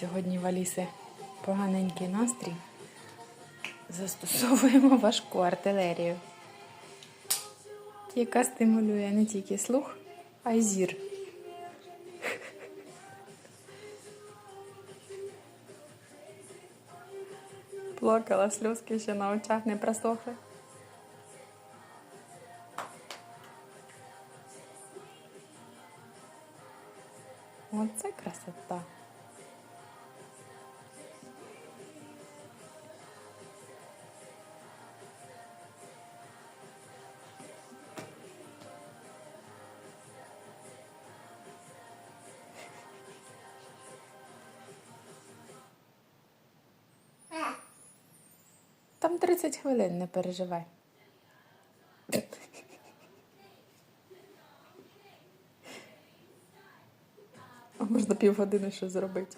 Сьогодні в Аліси поганенький настрій. Застосовуємо важку артилерію, яка стимулює не тільки слух, а й зір. Плакала, сльозки ще на очах не просохли. Оце красота. Там 30 хвилин, не переживай. Можна півгодини ще зробити.